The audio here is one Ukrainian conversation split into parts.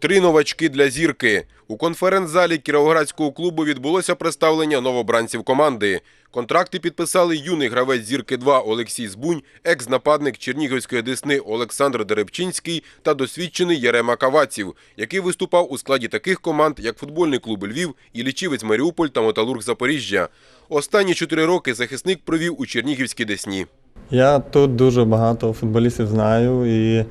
Три новачки для зірки. У конференц-залі Кіровоградського клубу відбулося представлення новобранців команди. Контракти підписали юний гравець зірки 2 Олексій Збунь, екс-нападник Чернігівської Десни Олександр Деребчинський та досвідчений Ярема Каваців, який виступав у складі таких команд, як футбольний клуб Львів, Іллічівець Маріуполь та Металург Запоріжжя. Останні чотири роки захисник провів у Чернігівській Десні. Я тут дуже багато футболістів знаю і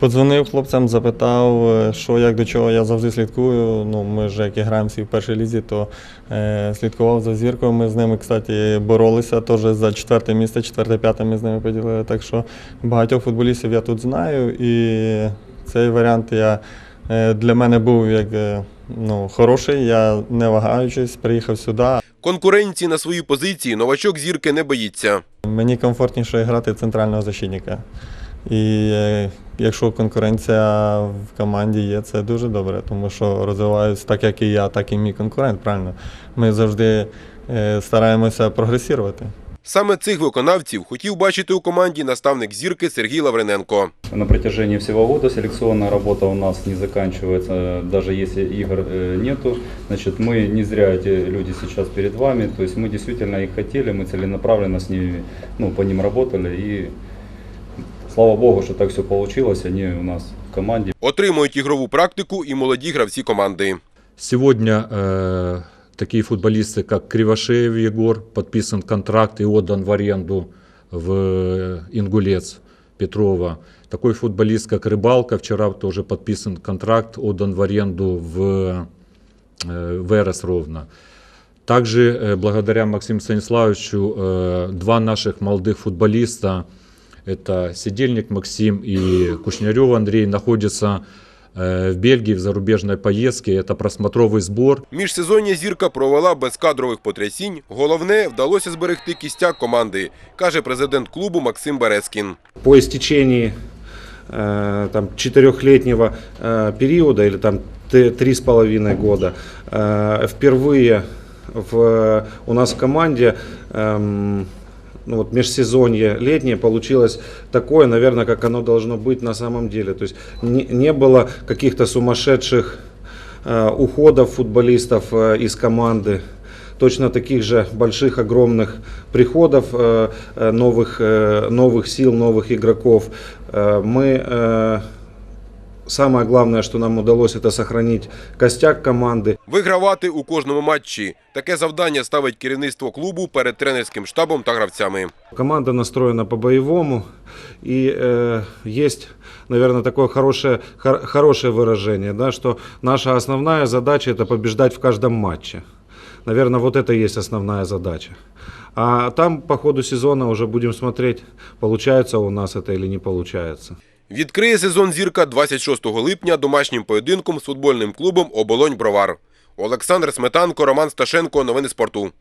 подзвонив хлопцям, запитав, е, що як до чого я завжди слідкую. Ну, ми ж як і граємо всі в першій лізі, то е, слідкував за зіркою. Ми з ними, кстати, боролися теж за четверте місце, четверте-п'яте ми з ними поділили. Так що багатьох футболістів я тут знаю, і цей варіант я, е, для мене був як е, ну, хороший. Я не вагаючись, приїхав сюди. Конкуренції на свої позиції новачок зірки не боїться. Мені комфортніше грати центрального защитника. І е, якщо конкуренція в команді є, це дуже добре, тому що розвиваюся так, як і я, так і мій конкурент. Правильно, ми завжди е, стараємося прогресувати. Саме цих виконавців хотів бачити у команді наставник зірки Сергій Лавриненко. На протяжении всего года селекционная работа у нас не заканчивается, даже если игр э, нету. Значит, мы не зря эти люди сейчас перед вами, то есть мы действительно их хотели, мы целенаправленно с ними, ну, по ним работали и слава богу, что так все получилось, они у нас в команде. Отримують ігрову практику і молоді гравці команди. Сегодня э, такие футболисты, как Кривошеев Егор, подписан контракт и отдан в аренду в э, Ингулец Петрова. Такой футболист, как Рыбалка, вчера тоже подписан контракт, отдан в аренду в э, Верес ровно. Также э, благодаря Максиму Станиславовичу э, два наших молодых футболиста, это Сидельник Максим и Кушнярев Андрей, находятся э, в Бельгии в зарубежной поездке. Это просмотровый сбор. Міжсезоння зірка провела без кадрових потрясінь. Головне, вдалося зберегти кістяк команди, каже президент клубу Максим Березкін. по истечении э, там, четырехлетнего э, периода или там т- три с половиной года э, впервые в, у нас в команде эм, ну вот межсезонье летнее получилось такое, наверное, как оно должно быть на самом деле. То есть не, не было каких-то сумасшедших э, уходов футболистов э, из команды. Точно таких же больших, огромных приходов э, э, новых, э, новых сил, новых игроков. Мы Самое главное, что нам удалось, это сохранить костяк команды. Вигравати у кожному матчі. Таке завдання ставить керівництво клубу перед тренерським штабом та гравцями. Команда настроена по-боевому. И э, есть, наверное, такое хорошее, хор- хорошее выражение, да, что наша основная задача это побеждать в каждом матче. Наверное, вот это и есть основная задача. А там по ходу сезона уже будем смотреть, получается у нас это или не получается. Відкриє сезон зірка 26 липня домашнім поєдинком з футбольним клубом Оболонь Бровар. Олександр Сметанко, Роман Сташенко. Новини спорту.